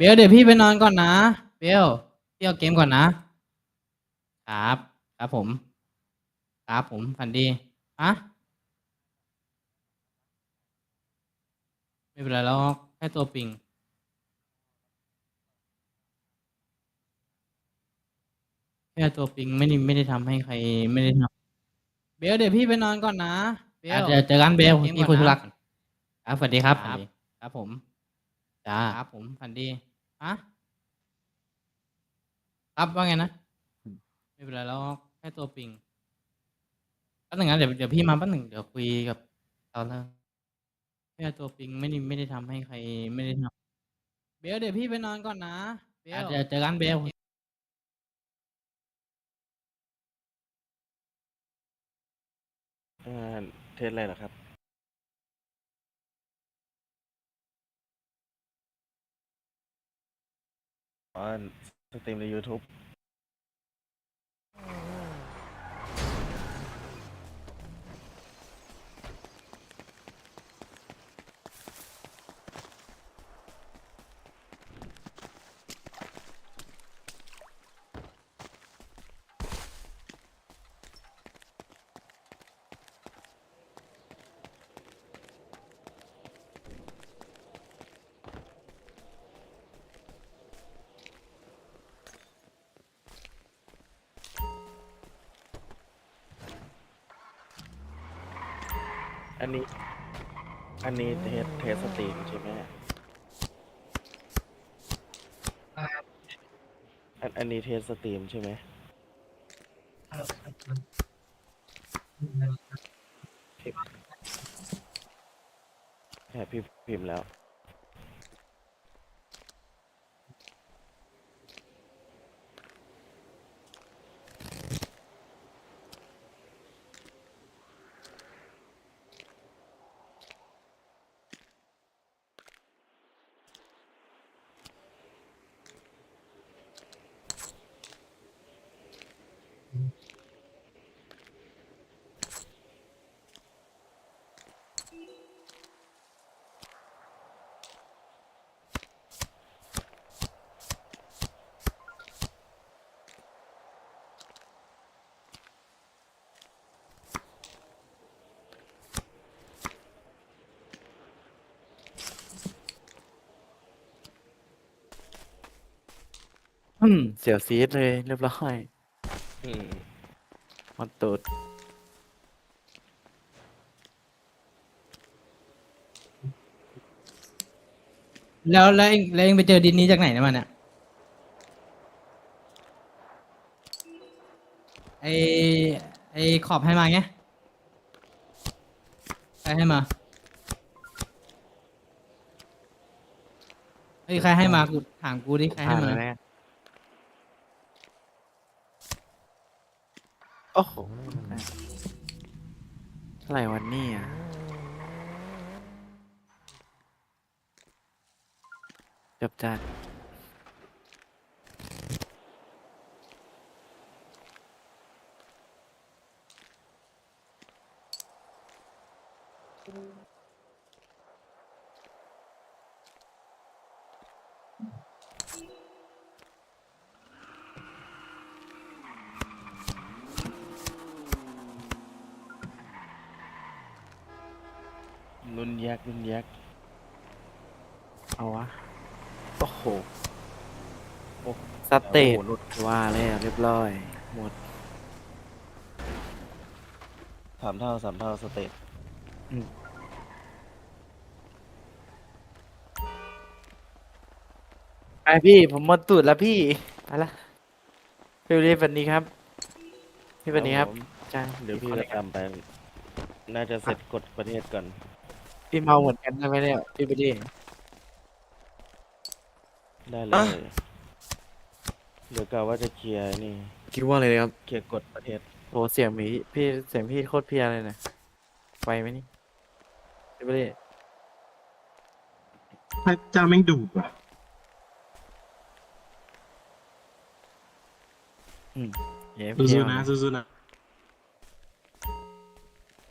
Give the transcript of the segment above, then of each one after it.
เบลเดี๋ยวพี่ไปนอนก่อนนะ เบลพี่เอาเกมก่อนนะ ครับ ครับผม ครับผมฝันดีอะไม่เป็นไรแล้วแค่ตัวปิงแค่ตัวปิงไม่ได้ไม่ได้ทำให้ใครไม่ได้ทำเบลเดี๋ยวพี่ไปนอนก่อนนะ เบลเจอเจอกันเบลพี่คุยธุระก่อนครับสวัสดีครับสวัสดีครับผม จ้าครับผมฝันดี อะครับว่าไงนะ ไม่เป็นไรแล้วแค่ตัวปิงแป๊บหนึงนะเดี๋ยวเดี๋ยวพี่มาแป๊บหนึ่งเดี๋ยวคุยกับเราแล้วแค่ตัวปิงไม่ได้ไม่ได้ทำให้ใครไม่ได้ทำเบลเดี๋ยวพี่ไปนอนก่อนนะเบลเจอเจอกันเบลอ่าเทสอะไรเหรอครับ อ๋อสตรีมใน YouTube อันนี้ อันนี้เทสเทสสตรีมใช่ไหมอันอันนี้เทสสตรีมใช่ไหมแค่พี่พิมพ์แล้ว อืมเสียวซีดเลยเรียบร้อยอืมมันตูดแล้วแล้วเองแล้วเองไปเจอดินนี้จากไหนเนะมันเนี่ยไอไอขอบให้มาไงใครให้มาเฮ้ยใครให้มากูถามกูดิใครให้ผ่านมาแล้วเนี่ย โอ้โหอะไรวันนี้อะจบจัด รุ่นยักษ์รุ่นยักษ์เอาวะ โอ้โหโอ้สเตตว่าเลยอะเรียบร้อย หมด สามเท่าสามเท่าสเตตไปพี่ผมหมดตูดแล้วพี่ไปละพี่รีบวันนี้ครับพี่วันนี้ครับผมจ้าเดี๋ยวพี่จะตามไป น่าจะเสร็จกฎประเทศก่อน พี่เมาเหมือนกันใช่ไหมเนี่ยพี่ไปดิได้เลยเดี๋ยวกะว่าจะเคลียร์นี่ คิดว่าอะไรครับเคลียร์กฎประเทศ โหเสียงหมีพี่เสียงพี่โคตรเพลียเลยนะไฟไหมนี่พี่ไปดิพระเจ้าแม่งดุอะ เย้เพลียสู้ๆนะสู้ๆนะ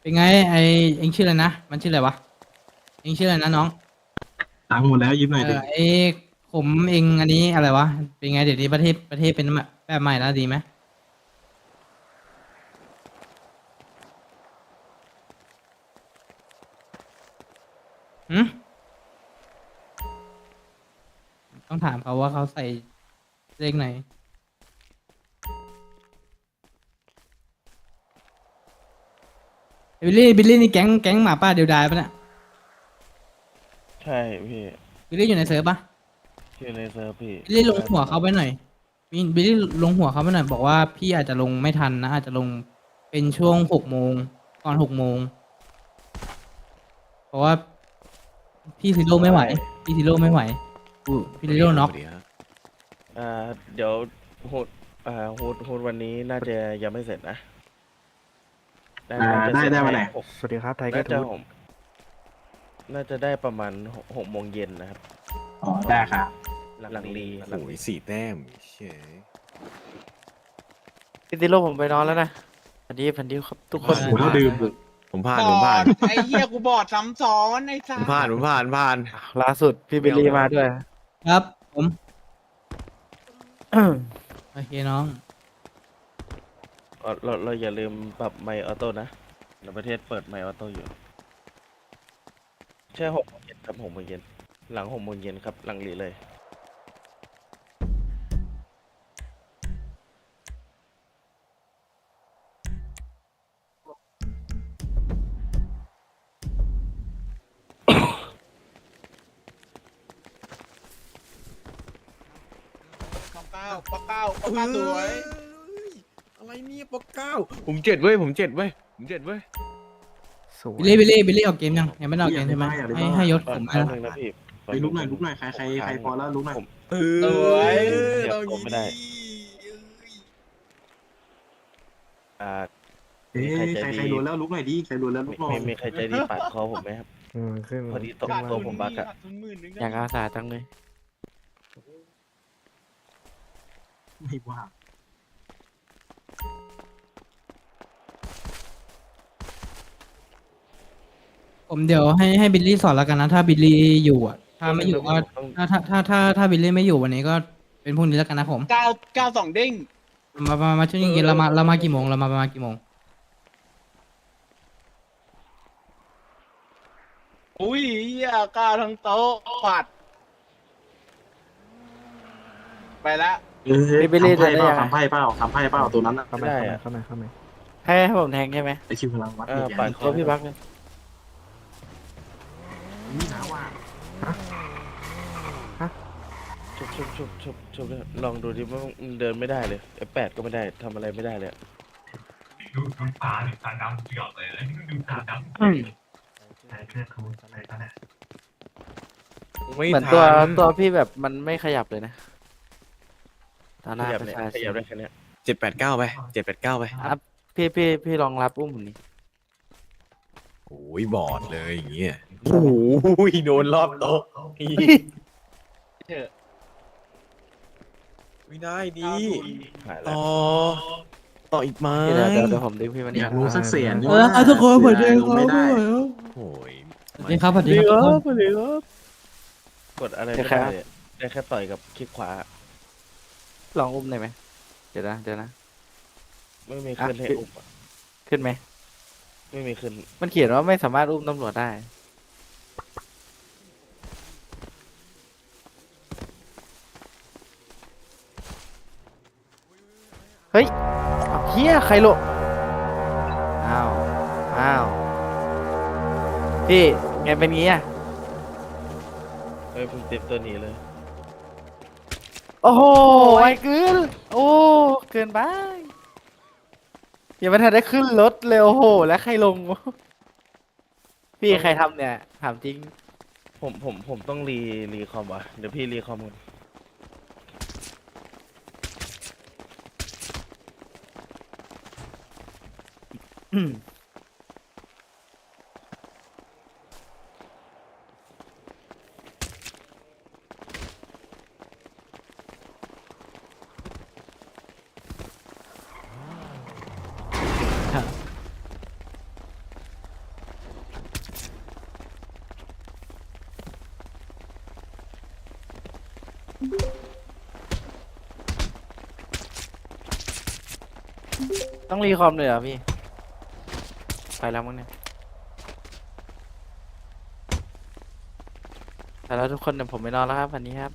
เป็นไงไอเองชื่ออะไรนะ มันชื่ออะไรวะ เองชื่ออะไรนะน้องตังค์หมดแล้วยืมหน่อยเอดิอไอโคผมเองอันนี้อะไรวะเป็นไงเดี๋ยวนี้ประเทศประเทศเป็นแบบใหม่แล้วดีไหมหืมต้องถามเขาว่าเขาใส่เลขไหน บิลลี่บิลลี่นี่แก๊งแก๊งหมาป่าเดียวดายปะเนี่ย ใช่พี่บิลลี่อยู่ในเซิร์ฟปะชื่อในเซิร์ฟพี่บิลลี่ลงหัวเขาไปหน่อยบิลบิลลี่ลงหัวเขาไปหน่อยบอกว่าพี่อาจจะลงไม่ทันนะอาจจะลงเป็นช่วงหกโมงก่อนหกโมงเพราะว่าพี่ซิโร่ไม่ไหวพี่ซิโร่ไม่ไหวพี่ซิโร่น็อกอ่าเดี๋ยวโฮดอ่าโฮดโฮดวันนี้น่าจะยังไม่เสร็จนะอ่าได้ได้วันไหนหกสวัสดีครับไทเกอน่าร์จะทูหก น่าจะได้ประมาณหกหกโมงเย็นนะครับ อ๋อได้ครับ หลังลีหลังโอ้ลียสี่แต้มเฉยพี่ติโร่ผมไปนอนแล้วนะพันดีพันดีครับทุกคนโอ้โหเราดื่มผมผ่านบผมอผ่านดไอ้เหี้ยกูบอดซ้ำซ้อนไอ้ผสัมสผ่านผมผ่านผ่าน ล่าสุดพี่บิลลี่มาด้วย ครับ ผมโอเคน้อง เอ่อเราเราอย่าลืมปรับไมค์ออโต้นะในประเทศเปิดไมค์ออโต้อยู่ ใช่หกโมงเย็นครับหกโมงเย็น หลังหกโมงเย็นครับ หลังลีเลยปากเก้าปากเก้าปากเก้าสวย อะไรเนี่ยปกเก้า ผมเจ็ดเว้ย ผมเจ็ดเว้ย ผมเจ็ดเว้ยส วยบิลลี่บิลลี่บิลลี่ออกเกมยังยังไม่ได้ออกเกมใช่ไหมให้ให้ยศตอผนมตอนนะหนึ่งนะพี่ไปลุกหน่อยลุกหน่อยใครใครใครพอแล้วลุกหน่อยผมเอสวยเดี๋ยวผมไม่ได้ อ่าเอ้ยใครใครโดนแล้วลุกหน่อยดิใครโดนแล้วลุมีกหน่อยมีมีใครใจดีปาดคอผมไหมครับ อืมขึ้นพอดีตกขาดตัทุวนผมบักอะขาดทุนหมื่นหนึงอยากอาสาจังเลย ไม่ว่า ผมเดี๋ยวให้ให้บิลลี่สอนแล้วกันนะ ถ้าบิลลี่อยู่อะ ถ้าไม่อยู่ก็ต้องถ้าถ้าถ้าถ้าถ้าบิลลี่ไม่อยู่วันนี้ก็เป็นพรุ่งนี้แล้วกันนะผมเก้าเก้าสองเด้งมามามาช่วงเย็นๆเรามาเรามากี่โมงเรามาประมาณกี่โมงอุ้ยเหี้ยเก้าทั้งโต๊ะปัด ไปละเอ้ยพี่บิลลี่ทำไพ่เปล่าเดินได้ยังทำไพ่เปล่าทำไพ่เปล่าตัวนั้นอะเข้ามาเข้ามาเข้ามาเข้ามาให้ให้ผมแทงใช่ไหมไอคิวพลังวัดเออเนี่ยปาดคตัวพี่บักเลย นี่นะว่าชุบชุบชุบชุบชุบลองดูดิว่ามันเดินไม่ได้เลยไอแปดก็ไม่ได้ทำอะไรไม่ได้เลยดูดูตาดิตาดำเกือบเลยดูตาดำอืมใส่เสื้อทูอะไรตอนนี้ไม่เหมือนทัตัวตัวพี่แบบมันไม่ขยับเลยนะตาหขน้ายับประเนี่ยชาขชยับนได้แค่เนี้ยเจ็ดแปดเก้าไปเจ็ดแปดเก้าไปครับพี่พี่พี่ลองรับอุ้มผมนี่ โอ้ยบอดเลยอย่างเงี้ยโอ้ยโดนรอบโต๊ะเถอะไม่ได้ดีหายแล้วต่อต่ออีกไหมเดี๋ยวเดี๋ยวเดี๋ยวผมดึงพี่มานี่อยากรู้สักเสียงเออเอาทุกคนสวัสดีครับไม่ได้โอ้ยสวัสดีครับสวัสดีครับทุกคนกดอะไรไม่ได้เลยได้แค่ต่อยกับคลิกขวา ลองอุ้มได้ไหมเดี๋ยวนะเดี๋ยวนะไม่มีขึ้นอะให้อุ้มอะขึ้นไหม ไม่มีขึ้นมันเขียนว่าไม่สามารถอุ้มตำรวจได้ เฮ้ยเอาเฮียใครโลอ้าว อ้าว พี่ไงเป็นงี้อะเอ้ยผมเต็มตัวหนีเลย โอ้โหไอ้เกิน โอ้ เกินไป อย่ามาทันได้ขึ้นรถเลยโอ้โห แล้วใครลงพี่ใครทำเนี่ย ถามจริง ผมผมผมต้องรีรีคอมวะเดี๋ยวพี่รีคอมกันอืม ต้องรีคอมเลยเหรอพี่ ไปแล้วมั้งเนี่ยไปแล้วทุกคนเดี๋ยวผมไปนอนแล้วครับวันนี้ครับ